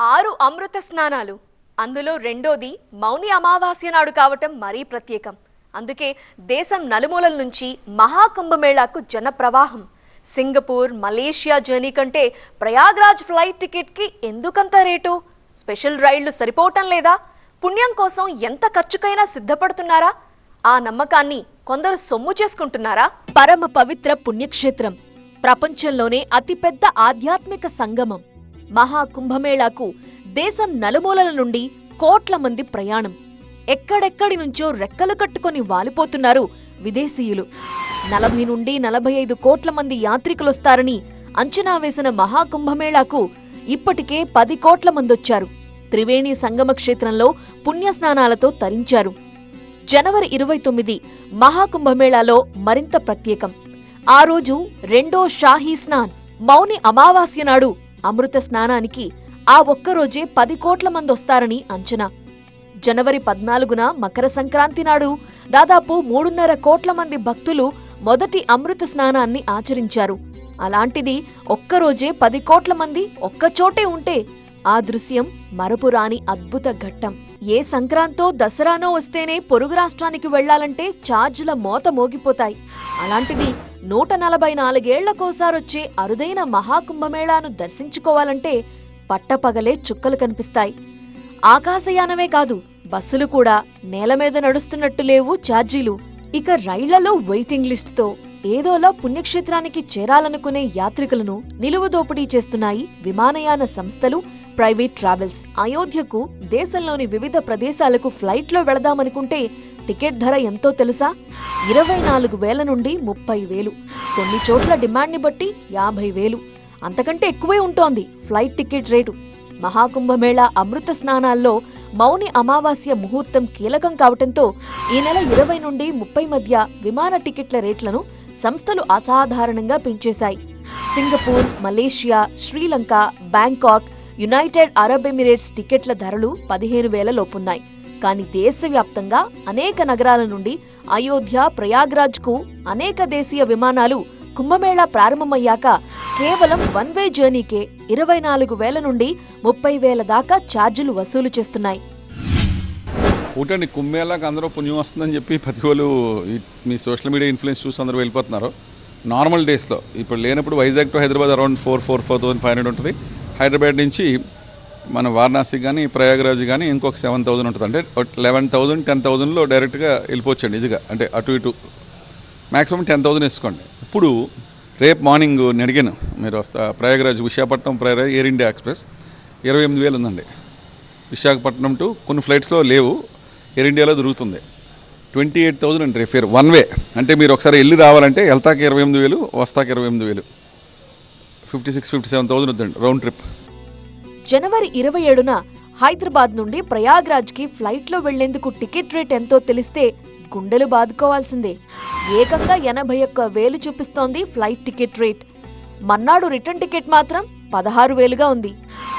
ఆరు అమృత స్నానాలు. అందులో రెండోది మౌని అమావాస్య నాడు కావటం మరీ ప్రత్యేకం. అందుకే దేశం నలుమూలల నుంచి మహాకుంభమేళాకు జనప్రవాహం. సింగపూర్ మలేషియా జర్నీ కంటే ప్రయాగ్రాజ్ ఫ్లైట్ టికెట్కి ఎందుకంత రేటు? స్పెషల్ రైళ్ళు సరిపోవటం లేదా? పుణ్యం కోసం ఎంత ఖర్చుకైనా సిద్ధపడుతున్నారా? ఆ నమ్మకాన్ని కొందరు సొమ్ము చేసుకుంటున్నారా? పరమ పవిత్ర పుణ్యక్షేత్రం. ప్రపంచంలోనే అతిపెద్ద ఆధ్యాత్మిక సంగమం. మహాకుంభమేళాకు దేశం నలుమూలల నుండి కోట్ల మంది ప్రయాణం. ఎక్కడెక్కడి నుంచో రెక్కలు కట్టుకొని వాలిపోతున్నారు విదేశీయులు. నలభై నుండి నలభై ఐదు కోట్ల మంది యాత్రికులొస్తారని అంచనా వేసిన మహాకుంభమేళాకు ఇప్పటికే పది కోట్ల మందొచ్చారు. త్రివేణి సంగమ క్షేత్రంలో పుణ్యస్నానాలతో తరించారు. జనవరి ఇరవై తొమ్మిది మహాకుంభమేళాలో మరింత ప్రత్యేకం. ఆ రోజు రెండో షాహీ స్నాన్ మౌని అమావాస్య నాడు అమృత స్నానానికి ఆ ఒక్కరోజే పది కోట్ల మంది వస్తారని అంచనా. జనవరి పద్నాలుగున మకర సంక్రాంతి నాడు దాదాపు మూడున్నర కోట్ల మంది భక్తులు మొదటి అమృత స్నానాన్ని ఆచరించారు. అలాంటిది ఒక్కరోజే పది కోట్ల మంది ఒక్కచోటే ఉంటే ఆ దృశ్యం మరపురాని అద్భుత ఘట్టం. ఏ సంక్రాంతో దసరానో వస్తేనే పొరుగు రాష్ట్రానికి వెళ్ళాలంటే ఛార్జీల మోత మోగిపోతాయి. అలాంటిది నూట నలభై నాలుగేళ్ళకోసారొచ్చే అరుదైన మహాకుంభమేళాను దర్శించుకోవాలంటే పట్టపగలే చుక్కలు కనిపిస్తాయి. ఆకాశయానమే కాదు బస్సులు కూడా నేల మీద నడుస్తున్నట్టు లేవు ఛార్జీలు ఇక రైళ్ళలో వెయిటింగ్ లిస్టుతో ఏదోలా పుణ్యక్షేత్రానికి చేరాలనుకునే యాత్రికులను నిలువ దోపిడీ చేస్తున్నాయి విమానయాన సంస్థలు ప్రైవేట్ ట్రావెల్స్. అయోధ్యకు దేశంలోని వివిధ ప్రదేశాలకు ఫ్లైట్లో వెళదామనుకుంటే టికెట్ ధర ఎంతో తెలుసా? ఇరవై నాలుగు వేల నుండి ముప్పై వేలు. కొన్ని చోట్ల డిమాండ్ని బట్టి యాభై వేలు. అంతకంటే ఎక్కువే ఉంటోంది ఫ్లైట్ టికెట్ రేటు. మహాకుంభమేళా అమృత స్నానాల్లో మౌని అమావాస్య ముహూర్తం కీలకం కావటంతో ఈ నెల ఇరవై నుండి ముప్పై మధ్య విమాన టికెట్ల రేట్లను సంస్థలు అసాధారణంగా పెంచేశాయి. Singapore Malaysia Sri Lanka Bangkok United Arab Emirates టికెట్ల ధరలు పదిహేను వేల లోపున్నాయి. కానీ దేశవ్యాప్తంగా అనేక నగరాల నుండి అయోధ్య ప్రయాగ్రాజ్కు అనేక దేశీయ విమానాలు కుంభమేళా ప్రారంభమయ్యాక కేవలం వన్ వే జర్నీకే ఇరవై నాలుగు వేల నుండి ముప్పై వేల దాకా ఛార్జీలు వసూలు చేస్తున్నాయి. ఊటండి కుంభేళాకి అందరూ పుణ్యం వస్తుందని చెప్పి ప్రతి వాళ్ళు మీ సోషల్ మీడియా ఇన్ఫ్లుయెన్స్ చూసి అందరూ వెళ్ళిపోతున్నారు. నార్మల్ డేస్లో ఇప్పుడు లేనప్పుడు Vizag to Hyderabad around four four four thousand five hundred ఉంటుంది. హైదరాబాద్ నుంచి మన వారణాసి కానీ ప్రయాగరాజ్ కానీ ఇంకొక సెవెన్ థౌసండ్ ఉంటుంది. అంటే లెవెన్ థౌసండ్ టెన్ థౌసండ్లో డైరెక్ట్గా వెళ్ళిపోవచ్చండి ఈజీగా. అంటే అటు ఇటు. మ్యాక్సిమం టెన్ థౌసండ్ వేసుకోండి. ఇప్పుడు రేపు మార్నింగ్ నేను అడిగాను మీరు వస్తా Prayagraj Visakhapatnam Prayagraj air India express. ఇరవై ఎనిమిది వేలు ఉందండి. విశాఖపట్నం టు కొన్ని ఫ్లైట్స్లో లేవు. ఎయిర్ ఇండియాలో దొరుకుతుంది. ట్వంటీ ఎయిట్ థౌసండ్ అండి ఫేర్ వన్ వే. అంటే మీరు ఒకసారి వెళ్ళి రావాలంటే వెళ్తాకి ఇరవై ఎనిమిది వేలు వస్తాకి ఇరవై ఎనిమిది వేలు. Fifty six fifty seven thousand వద్దండి రౌండ్ ట్రిప్. జనవరి ఇరవై ఏడున హైదరాబాద్ నుండి ప్రయాగ్రాజ్కి ఫ్లైట్లో వెళ్ళేందుకు టికెట్ రేట్ ఎంతో తెలిస్తే గుండెలు బాదుకోవాల్సిందే. ఏకంగా ఎనభై ఒక్క వేలు చూపిస్తోంది ఫ్లైట్ టికెట్ రేట్. మన్నాడు రిటర్న్ టికెట్ మాత్రం పదహారు వేలుగా ఉంది.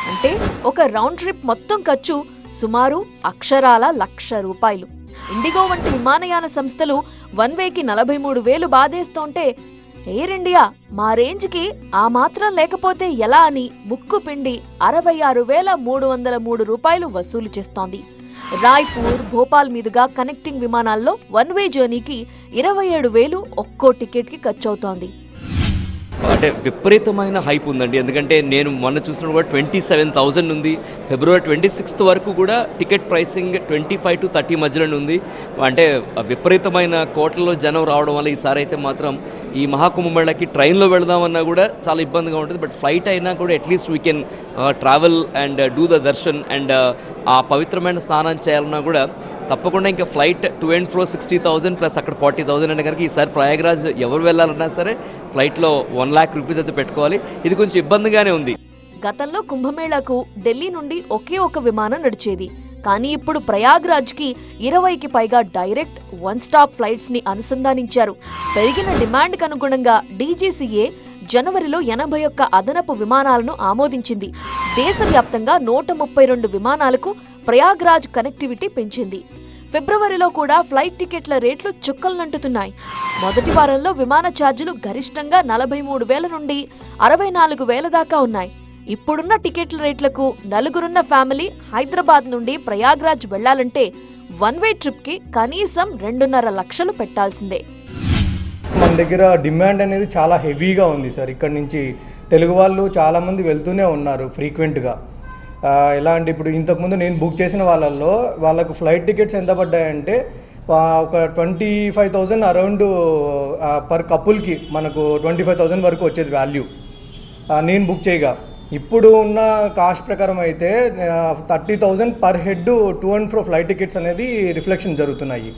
అంటే ఒక రౌండ్ ట్రిప్ మొత్తం ఖర్చు సుమారు అక్షరాల లక్ష రూపాయలు. ఇండిగో వంటి విమానయాన సంస్థలు వన్ వేకి నలభై మూడు వేలు బాధేస్తోంటే ఎయిర్ ఇండియా మా రేంజ్కి ఆ మాత్రం లేకపోతే ఎలా అని ముక్కు పిండి అరవై ఆరు వేల మూడు వందల మూడు రూపాయలు వసూలు చేస్తోంది. రాయ్పూర్ భోపాల్ మీదుగా కనెక్టింగ్ విమానాల్లో వన్ వే జర్నీకి ఇరవై ఏడు వేలు ఒక్కో టికెట్కి ఖర్చవుతోంది. అంటే విపరీతమైన హైప్ ఉందండి. ఎందుకంటే నేను మొన్న చూసిన కూడా ట్వంటీ సెవెన్ థౌజండ్ ఉంది. ఫిబ్రవరి ట్వంటీ సిక్స్త్ వరకు కూడా ticket pricing twenty five to thirty మధ్యలో ఉంది. అంటే విపరీతమైన కోట్లలో జనం రావడం వల్ల ఈసారి అయితే మాత్రం ఈ మహాకుంభమేళకి ట్రైన్లో వెళదామన్నా కూడా చాలా ఇబ్బందిగా ఉంటుంది. బట్ ఫ్లైట్ అయినా కూడా at least we can travel and do the darshan and ఆ పవిత్రమైన స్నానం చేయాలన్నా కూడా తప్పకుండా ఇంకా flight to and fro sixty thousand plus అక్కడ ఫార్టీ థౌసండ్ అంటే కనుక ఈసారి ప్రయాగ్రాజ్ ఎవరు వెళ్ళాలన్నా సరే ఫ్లైట్లో వన్ ల్యాక్ రూపీస్ అయితే పెట్టుకోవాలి. ఇది కొంచెం ఇబ్బందిగానే ఉంది. గతంలో కుంభమేళాకు ఢిల్లీ నుండి ఒకే ఒక విమానం నడిచేది. కానీ ఇప్పుడు ప్రయాగ్రాజ్కి ఇరవైకి పైగా డైరెక్ట్ వన్ స్టాప్ ఫ్లైట్స్ని అనుసంధానించారు. పెరిగిన డిమాండ్కు అనుగుణంగా డీజీసీఏ జనవరిలో ఎనభై ఒక్క అదనపు విమానాలను ఆమోదించింది. దేశవ్యాప్తంగా నూట ముప్పై రెండు విమానాలకు ప్రయాగ్రాజ్ కనెక్టివిటీ పెంచింది. ఫిబ్రవరిలో కూడా ఫ్లైట్ టికెట్ల రేట్లు చుక్కలనంటుతున్నాయి. మొదటి వారంలో విమాన ఛార్జీలు గరిష్టంగా నలభై మూడు వేల నుండి అరవై నాలుగు వేల దాకా ఉన్నాయి. ఇప్పుడున్న టికెట్ల రేట్లకు నలుగురున్న ఫ్యామిలీ హైదరాబాద్ నుండి ప్రయాగ్రాజ్ వెళ్ళాలంటే వన్ వే ట్రిప్కి కనీసం రెండున్నర లక్షలు పెట్టాల్సిందే. మన దగ్గర డిమాండ్ అనేది చాలా హెవీగా ఉంది సార్. ఇక్కడ నుంచి తెలుగు వాళ్ళు చాలామంది వెళ్తూనే ఉన్నారు ఫ్రీక్వెంట్గా. ఎలా అంటే ఇప్పుడు ఇంతకుముందు నేను బుక్ చేసిన వాళ్ళల్లో వాళ్ళకు ఫ్లైట్ టికెట్స్ ఎంత పడ్డాయంటే ఒక twenty five thousand around per కపుల్కి మనకు ట్వంటీ ఫైవ్ థౌజండ్ వరకు వచ్చేది వాల్యూ నేను బుక్ చేయగా. ఇప్పుడు ఉన్న కాస్ట్ ప్రకారం అయితే thirty thousand per head to and fro flight tickets అనేది రిఫ్లెక్షన్ జరుగుతున్నాయి.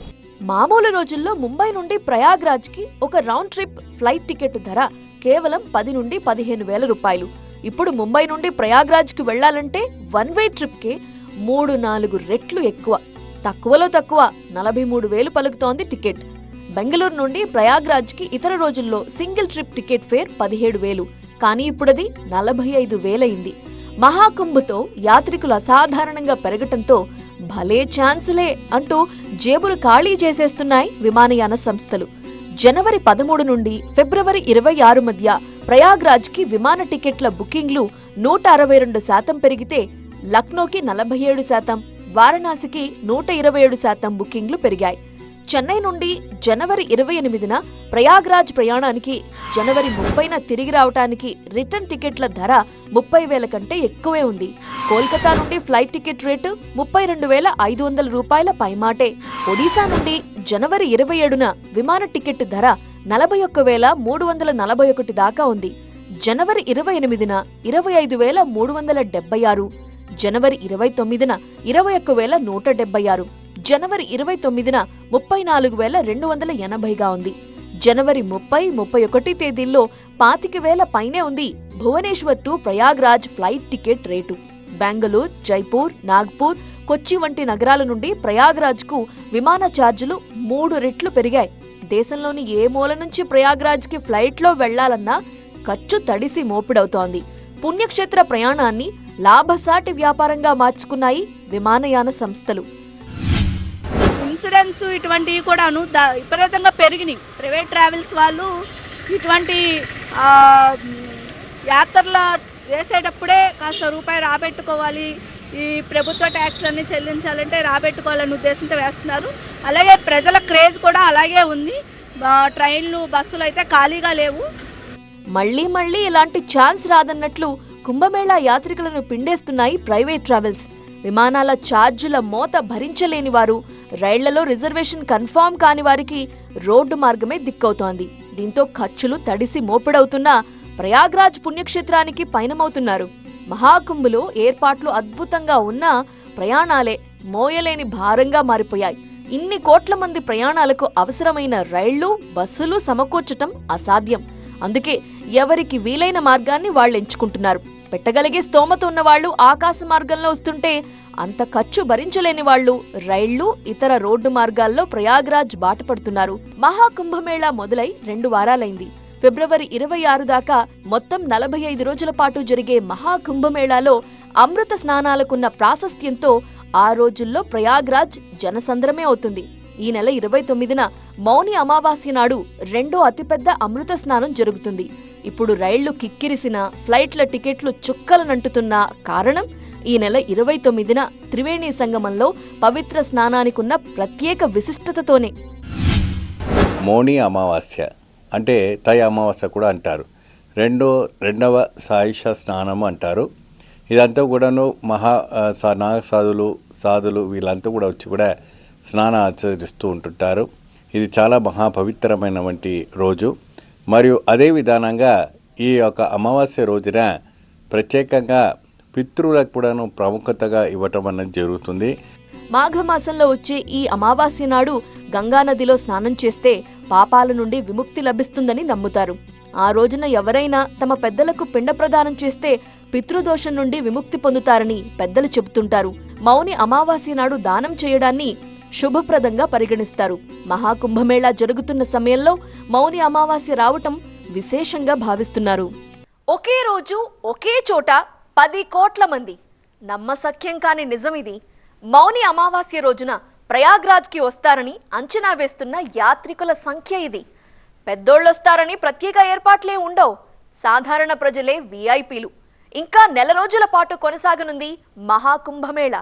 మామూలు రోజుల్లో ముంబై నుండి ప్రయాగ్రాజ్కి ఒక రౌండ్ ట్రిప్ ఫ్లైట్ టికెట్ ధర కేవలం పది నుండి పదిహేను వేల రూపాయలు. ఇప్పుడు ముంబై నుండి ప్రయాగ్రాజ్కి వెళ్ళాలంటే వన్ వే ట్రిప్కే మూడు నాలుగు రెట్లు ఎక్కువ. తక్కువలో తక్కువ నలభై మూడు వేలు పలుకుతోంది టికెట్. బెంగళూరు నుండి ప్రయాగ్రాజ్కి ఇతర రోజుల్లో సింగిల్ ట్రిప్ టికెట్ ఫేర్ పదిహేడు వేలు. కానీ ఇప్పుడది నలభై ఐదు వేలైంది మహాకుంభతో యాత్రికులు అసాధారణంగా పెరగటంతో భలే ఛాన్సులే అంటూ జేబులు ఖాళీ చేసేస్తున్నాయి విమానయాన సంస్థలు. జనవరి పదమూడు నుండి ఫిబ్రవరి ఇరవై ఆరు మధ్య ప్రయాగ్రాజ్కి విమాన టికెట్ల బుకింగ్లు నూట అరవై రెండు శాతం పెరిగితే లక్నోకి నలభై ఏడు శాతం వారణాసికి నూట ఇరవై ఏడు శాతం బుకింగ్లు పెరిగాయి. చెన్నై నుండి జనవరి ఇరవై ఎనిమిదిన ప్రయాగ్రాజ్ ప్రయాణానికి జనవరి ముప్పైన తిరిగి రావటానికి రిటర్న్ టికెట్ల ధర ముప్పై వేల కంటే ఎక్కువే ఉంది. కోల్కతా నుండి ఫ్లైట్ టికెట్ రేటు ముప్పై రెండు వేల ఐదు వందల రూపాయల పైమాటే. ఒడిశా నుండి జనవరి ఇరవై ఏడున విమాన టికెట్ ధర నలభై ఒక్క వేల మూడు వందల నలభై ఒకటి దాకా ఉంది. జనవరి ఇరవై ఎనిమిదిన ఇరవై ఐదు వేల మూడు వందల డెబ్బై ఆరు. జనవరి ఇరవై తొమ్మిదిన ఇరవై ఒక్క వేల నూట డెబ్బై ఆరు. జనవరి ఇరవై తొమ్మిదిన ముప్పై నాలుగు వేల రెండు వందల ఎనభైగా ఉంది. జనవరి ముప్పై ముప్పై ఒకటి తేదీల్లో పాతిక వేల పైనే ఉంది Bhubaneswar to Prayagraj flight ticket rate. Bengaluru Jaipur Nagpur Kochi వంటి నగరాల నుండి ప్రయాగ్రాజ్కు విమాన ఛార్జీలు మూడు రెట్లు పెరిగాయి. దేశంలోని ఏ మూల నుంచి ప్రయాగ్రాజ్కి ఫ్లైట్లో వెళ్ళాలన్నా ఖర్చు తడిసి మోపిడవుతోంది. పుణ్యక్షేత్ర ప్రయాణాన్ని లాభసాటి వ్యాపారంగా మార్చుకున్నాయి విమానయాన సంస్థలు. ఇన్సూరెన్స్ ఇటువంటివి కూడాను విపరీతంగా పెరిగినాయి. ప్రైవేట్ ట్రావెల్స్ వాళ్ళు ఇటువంటి యాత్రల వేసేటప్పుడే కాస్త రూపాయి రాబెట్టుకోవాలి. ఈ ప్రభుత్వ ట్యాక్స్ అన్ని చెల్లించాలంటే రాబెట్టుకోవాలనే ఉద్దేశంతో వేస్తున్నారు. అలాగే ప్రజల క్రేజ్ కూడా అలాగే ఉంది. ట్రైన్లు బస్సులు అయితే ఖాళీగా లేవు. మళ్ళీ మళ్ళీ ఇలాంటి ఛాన్స్ రాదన్నట్లు కుంభమేళా యాత్రికులను పిండేస్తున్నాయి ప్రైవేట్ ట్రావెల్స్. విమానాల ఛార్జీల మోత భరించలేని వారు. రైళ్ళలో రిజర్వేషన్ కన్ఫామ్ కాని వారికి రోడ్డు మార్గమే దిక్కవుతోంది. దీంతో ఖర్చులు తడిసి మోపిడవుతున్నా ప్రయాగ్రాజ్ పుణ్యక్షేత్రానికి పయనమవుతున్నారు. మహాకుంభలో ఏర్పాట్లు అద్భుతంగా ఉన్నా ప్రయాణాలే మోయలేని భారంగా మారిపోయాయి. ఇన్ని కోట్ల మంది ప్రయాణాలకు అవసరమైన రైళ్ళు బస్సులు సమకూర్చటం అసాధ్యం. అందుకే ఎవరికి వీలైన మార్గాన్ని వాళ్ళు ఎంచుకుంటున్నారు. పెట్టగలిగే స్తోమత ఉన్న వాళ్ళు ఆకాశ మార్గంలో వస్తుంటే అంత ఖర్చు భరించలేని వాళ్ళు రైళ్ళు ఇతర రోడ్డు మార్గాల్లో ప్రయాగ్రాజ్ బాట పడుతున్నారు. మహాకుంభమేళా మొదలై రెండు వారాలైంది. ఫిబ్రవరి ఇరవై ఆరు దాకా మొత్తం నలభై ఐదు రోజుల పాటు జరిగే మహాకుంభమేళాలో అమృత స్నానాలకున్న ప్రాశస్త్యంతో ఆ రోజుల్లో ప్రయాగ్రాజ్ జనసంద్రమే అవుతుంది. ఈ నెల ఇరవై తొమ్మిదిన మౌని అమావాస్య నాడు రెండో అతిపెద్ద అమృత స్నానం జరుగుతుంది. ఇప్పుడు రైళ్ళు కిక్కిరిసిన ఫ్లైట్ల టికెట్లు చుక్కలనంటుతున్న కారణం ఈ నెల ఇరవై తొమ్మిదిన త్రివేణి సంగమంలో పవిత్ర స్నానానికున్న ప్రత్యేక విశిష్టతతోనే. మౌని అమావాస్య. అంటే తయ అమావాస్య కూడా అంటారు. రెండో రెండవ సాయుష స్నానము అంటారు. ఇదంతా కూడాను మహా సా- నాగ సాధులు సాధులు వీళ్ళంతా కూడా వచ్చి కూడా స్నానం ఆచరిస్తూ ఉంటుంటారు. ఇది చాలా మహా పవిత్రమైన వంటి రోజు. మరియు అదే విధానంగా ఈ యొక్క అమావాస్య రోజున ప్రత్యేకంగా పితృలకు కూడాను ప్రాముఖ్యతగా ఇవ్వటం అన్నది జరుగుతుంది. మాఘమాసంలో వచ్చే ఈ అమావాస్య నాడు గంగానదిలో స్నానం చేస్తే పాపాల నుండి విముక్తి లభిస్తుందని నమ్ముతారు. ఆ రోజున ఎవరైనా తమ పెద్దలకు పిండ ప్రదానం చేస్తే పితృదోషం నుండి విముక్తి పొందుతారని పెద్దలు చెబుతుంటారు. మౌని అమావాస్య నాడు దానం చేయడాన్ని శుభప్రదంగా పరిగణిస్తారు. మహాకుంభమేళా జరుగుతున్న సమయంలో మౌని అమావాస్య రావటం విశేషంగా భావిస్తున్నారు. ఒకే రోజు ఒకే చోట పది కోట్ల మంది. నమ్మసఖ్యం కాని నిజమిది మౌని అమావాస్య రోజున ప్రయాగ్రాజ్కి వస్తారని అంచనా వేస్తున్న యాత్రికుల సంఖ్య ఇది. పెద్దోళ్ళొస్తారని ప్రత్యేక ఏర్పాట్లే ఉండవు. సాధారణ ప్రజలే వీఐపీలు. ఇంకా నెల రోజుల పాటు కొనసాగనుంది మహాకుంభమేళ.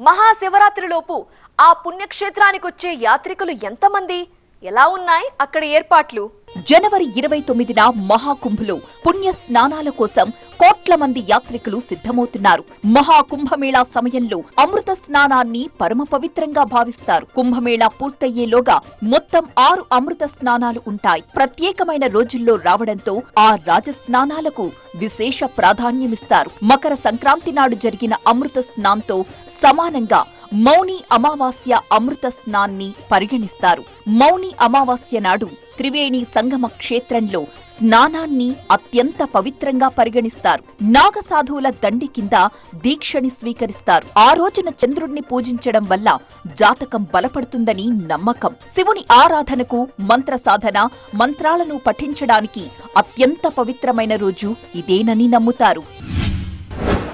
మహాశివరాత్రిలోపు ఆ పుణ్యక్షేత్రానికి వచ్చే యాత్రికులు ఎంతమంది? ఎలా ఉన్నాయి అక్కడి ఏర్పాట్లు? జనవరి ఇరవై తొమ్మిదిన మహాకుంభలో పుణ్య స్నానాల కోసం కోట్ల మంది యాత్రికులు సిద్ధమవుతున్నారు. మహాకుంభమేళా సమయంలో అమృత స్నానాన్ని పరమ పవిత్రంగా భావిస్తారు. కుంభమేళా పూర్తయ్యేలోగా మొత్తం ఆరు అమృత స్నానాలు ఉంటాయి. ప్రత్యేకమైన రోజుల్లో రావడంతో ఆ రాజ స్నానాలకు విశేష ప్రాధాన్యమిస్తారు. మకర సంక్రాంతి నాడు జరిగిన అమృత స్నాంతో సమానంగా మౌని అమావాస్య అమృత స్నాన్ని పరిగణిస్తారు. మౌని అమావాస్య నాడు త్రివేణి సంగమ క్షేత్రంలో స్నానాన్ని అత్యంత పవిత్రంగా పరిగణిస్తారు. నాగసాధువుల దండి కింద దీక్షని స్వీకరిస్తారు. ఆ రోజున చంద్రుణ్ణి పూజించడం వల్ల జాతకం బలపడుతుందని నమ్మకం. శివుని ఆరాధనకు మంత్ర సాధన మంత్రాలను పఠించడానికి అత్యంత పవిత్రమైన రోజు ఇదేనని నమ్ముతారు.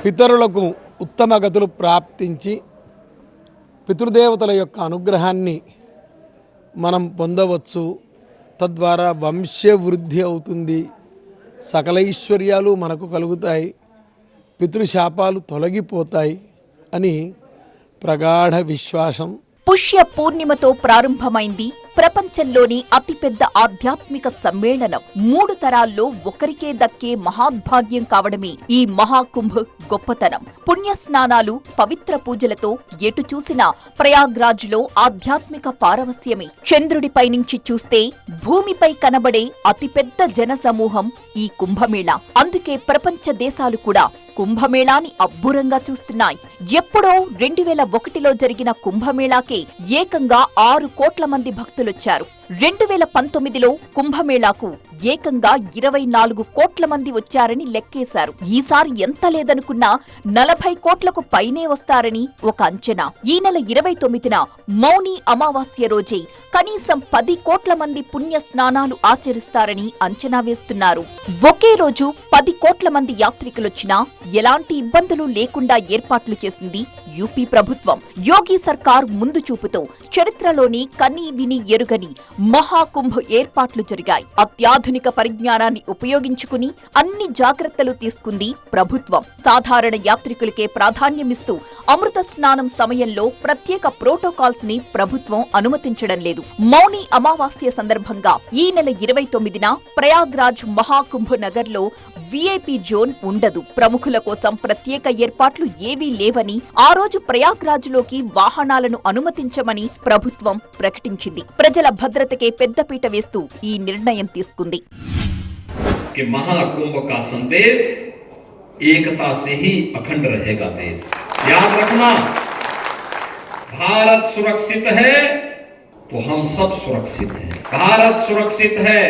పితరులకు ఉత్తమ గతులు ప్రాప్తించి పితృదేవతల యొక్క అనుగ్రహాన్ని మనం పొందవచ్చు. తద్వారా వంశవృద్ధి అవుతుంది. సకల ఐశ్వర్యాలు మనకు కలుగుతాయి. పితృశాపాలు తొలగిపోతాయి అని ప్రగాఢ విశ్వాసం పుష్య పూర్ణిమతో ప్రారంభమైంది ప్రపంచంలోని అతిపెద్ద ఆధ్యాత్మిక సమ్మేళనం. మూడు తరాల్లో ఒకరికే దక్కే మహాద్భాగ్యం కావడమే ఈ మహాకుంభ్ గొప్పతనం. పుణ్య స్నానాలు పవిత్ర పూజలతో ఎటు చూసినా ప్రయాగ్రాజ్లో ఆధ్యాత్మిక పారవస్యమే చంద్రుడిపై నుంచి చూస్తే భూమిపై కనబడే అతిపెద్ద జనసమూహం ఈ కుంభమేళ. అందుకే ప్రపంచ దేశాలు కూడా కుంభమేళాని అబ్బురంగా చూస్తున్నాయి. ఎప్పుడో రెండు వేల ఒకటిలో జరిగిన కుంభమేళాకే ఏకంగా ఆరు కోట్ల మంది భక్తులొచ్చారు. రెండు వేల పంతొమ్మిదిలో కుంభమేళాకు ఏకంగా ఇరవై నాలుగు కోట్ల మంది వచ్చారని లెక్కేశారు. ఈసారి ఎంత లేదనుకున్నా నలభై కోట్లకు పైనే వస్తారని ఒక అంచనా. ఈ నెల ఇరవై తొమ్మిదిన మౌని అమావాస్య రోజే కనీసం పది కోట్ల మంది పుణ్య స్నానాలు ఆచరిస్తారని అంచనా వేస్తున్నారు. ఒకే రోజు పది కోట్ల మంది యాత్రికులొచ్చినా ఎలాంటి ఇబ్బందులు లేకుండా ఏర్పాట్లు చేసింది యూపీ ప్రభుత్వం. యోగి సర్కార్ ముందు చూపుతో చరిత్రలోని కని విని ఎరుగని మహాకుంభ్ ఏర్పాట్లు జరిగాయి. అత్యాధునిక పరిజ్ఞానాన్ని ఉపయోగించుకుని అన్ని జాగ్రత్తలు తీసుకుంది ప్రభుత్వం. సాధారణ యాత్రికులకే ప్రాధాన్యమిస్తూ అమృత స్నానం సమయంలో ప్రత్యేక ప్రోటోకాల్స్ని ప్రభుత్వం అనుమతించడం లేదు. మౌని అమావాస్య సందర్భంగా ఈ నెల ఇరవై తొమ్మిదిన ప్రయాగ్రాజ్ మహాకుంభ్ నగర్లో విఐపి జోన్ ఉండదు. ప్రముఖుల కోసం ప్రత్యేక ఏర్పాట్లు ఏవీ లేవని ఆ రోజు ప్రయాగ్రాజ్లోకి వాహనాలను అనుమతించమని ప్రభుత్వం ప్రకటించింది ప్రజల భద్రతకే పెద్దపీట వేస్తూ ఈ నిర్ణయం తీసుకుంది कि महाकुंभ का संदेश एकता से ही अखंड रहेगा देश याद रखना भारत सुरक्षित है तो हम सब सुरक्षित हैं भारत सुरक्षित है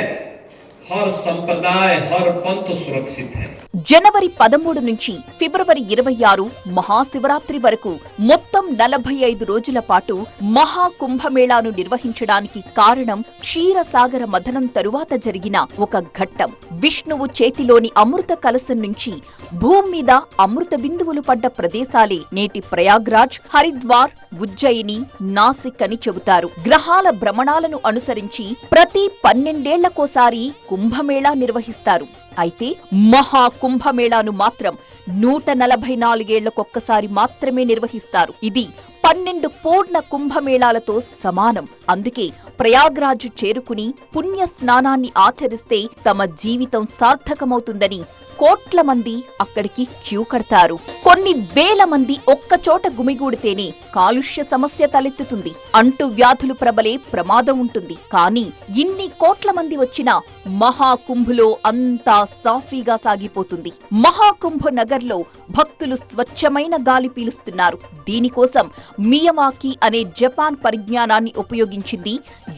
हर संप्रदाय हर पंथ सुरक्षित है జనవరి పదమూడు నుంచి ఫిబ్రవరి ఇరవై ఆరు మహాశివరాత్రి వరకు మొత్తం నలభై ఐదు రోజుల పాటు మహాకుంభమేళాను నిర్వహించడానికి కారణం క్షీరసాగర మథనం తరువాత జరిగిన ఒక ఘట్టం. విష్ణువు చేతిలోని అమృత కలశం నుంచి భూమి మీద అమృత బిందువులు పడ్డ ప్రదేశాలే నేటి ప్రయాగ్రాజ్ హరిద్వార్ ఉజ్జయిని నాసిక్ అని చెబుతారు. గ్రహాల భ్రమణాలను అనుసరించి ప్రతి పన్నెండేళ్ళకోసారి కుంభమేళా నిర్వహిస్తారు. అయితే మహా కుంభమేళాను మాత్రం నూట నలభై నాలుగేళ్ళకొక్కసారి మాత్రమే నిర్వహిస్తారు. ఇది పన్నెండు పూర్ణ కుంభమేళాలతో సమానం. అందుకే ప్రయాగ్రాజు చేరుకుని పుణ్య స్నానాన్ని ఆచరిస్తే తమ జీవితం సార్థకమవుతుందని కోట్ల మంది అక్కడికి క్యూ కడతారు. కొన్ని వేల మంది ఒక్కచోట గుమిగూడితేనే కాలుష్య సమస్య తలెత్తుతుంది. అంటు వ్యాధులు ప్రబలే ప్రమాదం ఉంటుంది. కానీ ఇన్ని కోట్ల మంది వచ్చినా మహాకుంభులో అంతా సాఫీగా సాగిపోతుంది. మహాకుంభ నగర్లో భక్తులు స్వచ్ఛమైన గాలి పీలుస్తున్నారు. దీనికోసం మియమాకి అనే జపాన్ పరిజ్ఞానాన్ని ఉపయోగించింది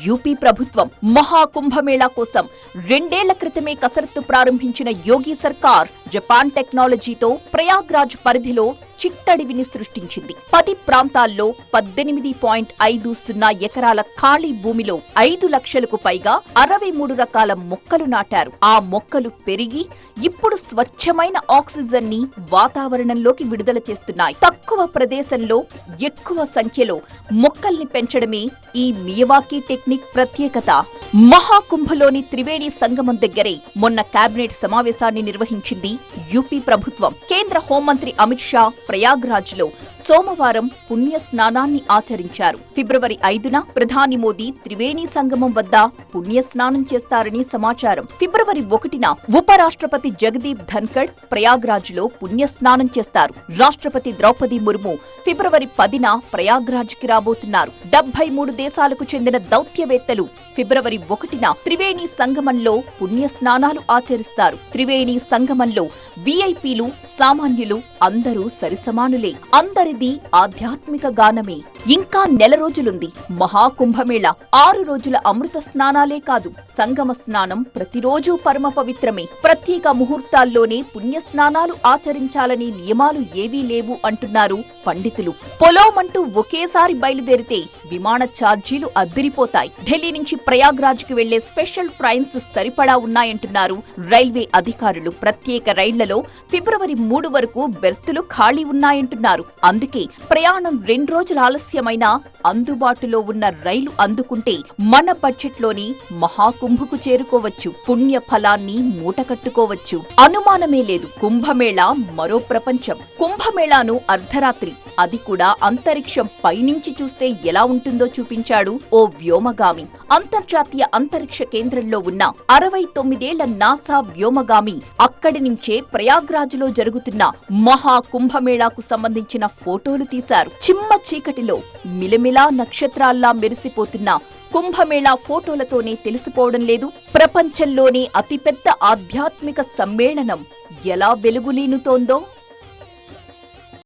యూపీ ప్రభుత్వం. మహాకుంభమేళా కోసం రెండేళ్ళ క్రితమే కసరత్తు ప్రారంభించిన యోగి సర్కార్ జపాన్ టెక్నాలజీతో ప్రయాగ్రాజ్ పరిధిలో చిట్టడివిని సృష్టించింది. పది ప్రాంతాల్లో పద్దెనిమిది పాయింట్ ఐదు సున్నా ఎకరాల ఖాళీ భూమిలో ఐదు లక్షలకు పైగా అరవై మూడు రకాల మొక్కలు నాటారు. ఆ మొక్కలు పెరిగి ఇప్పుడు స్వచ్ఛమైన ఆక్సిజన్ని వాతావరణంలోకి విడుదల చేస్తున్నాయి. తక్కువ ప్రదేశంలో ఎక్కువ సంఖ్యలో మొక్కల్ని పెంచడమే ఈ మియవాకీ టెక్నిక్ ప్రత్యేకత. మహాకుంభలోని త్రివేణి సంగమం దగ్గరే మొన్న కేబినెట్ సమావేశాన్ని నిర్వహించింది యూపీ ప్రభుత్వం. కేంద్ర హోంమంత్రి అమిత్ షా ప్రయాగ్రాజ్లో సోమవారం పుణ్య స్నానాన్ని ఆచరించారు. ఫిబ్రవరి ఐదున ప్రధాని మోదీ త్రివేణి సంగమం వద్ద పుణ్య స్నానం చేస్తారని సమాచారం. ఫిబ్రవరి ఒకటిన ఉపరాష్ట్రపతి జగదీప్ ధన్కడ్ ప్రయాగ్రాజ్లో పుణ్య స్నానం చేస్తారు. రాష్ట్రపతి ద్రౌపది ముర్ము ఫిబ్రవరి పదిన ప్రయాగ్రాజ్కి రాబోతున్నారు. డెబ్బై మూడు దేశాలకు చెందిన దౌత్యవేత్తలు ఫిబ్రవరి ఒకటిన త్రివేణి సంగమంలో పుణ్య స్నానాలు ఆచరిస్తారు. త్రివేణి సంగమంలో విఐపీలు సామాన్యులు అందరూ సరిసమానులే. అందరి ఇది ఆధ్యాత్మిక గానమే. ఇంకా నెల రోజులుంది. మహాకుంభమేళ. ఆరు రోజుల అమృత స్నానాలే కాదు. సంగమ స్నానం ప్రతిరోజు పరమ పవిత్రమే. ప్రత్యేక ముహూర్తాల్లోనే పుణ్య స్నానాలు ఆచరించాలని నియమాలు ఏవీ లేవు అంటున్నారు పండితులు. పొలోమంటూ ఒకేసారి బయలుదేరితే విమాన ఛార్జీలు అద్దిరిపోతాయి ఢిల్లీ నుంచి ప్రయాగ్రాజ్కి వెళ్ళే స్పెషల్ ట్రైన్స్ సరిపడా ఉన్నాయంటున్నారు రైల్వే అధికారులు. ప్రత్యేక రైళ్ళలో ఫిబ్రవరి మూడు వరకు బెర్తులు ఖాళీ ఉన్నాయంటున్నారు. అందుకే ప్రయాణం రెండు రోజుల ఆలస్యమైనా అందుబాటులో ఉన్న రైలు అందుకుంటే మన బడ్జెట్లోని మహాకుంభకు చేరుకోవచ్చు. పుణ్య ఫలాన్ని మూటకట్టుకోవచ్చు. అనుమానమే లేదు. కుంభమేళ మరో ప్రపంచం. కుంభమేళాను అర్ధరాత్రి. అది కూడా అంతరిక్షం పైనుంచి చూస్తే ఎలా ఉంటుందో చూపించాడు ఓ వ్యోమగామి. అంతర్జాతీయ అంతరిక్ష కేంద్రంలో ఉన్న అరవై తొమ్మిదేళ్ళ నాసా వ్యోమగామి అక్కడి నుంచే ప్రయాగ్రాజ్లో జరుగుతున్న మహా కుంభమేళాకు సంబంధించిన ఫోటోలు తీశారు. చిమ్మ చీకటిలో మిలమిలా నక్షత్రాల్లా మెరిసిపోతున్న కుంభమేళా ఫోటోలతోనే తెలిసిపోవడం లేదు. ప్రపంచంలోనే అతిపెద్ద ఆధ్యాత్మిక సమ్మేళనం ఎలా వెలుగులీనుతోందో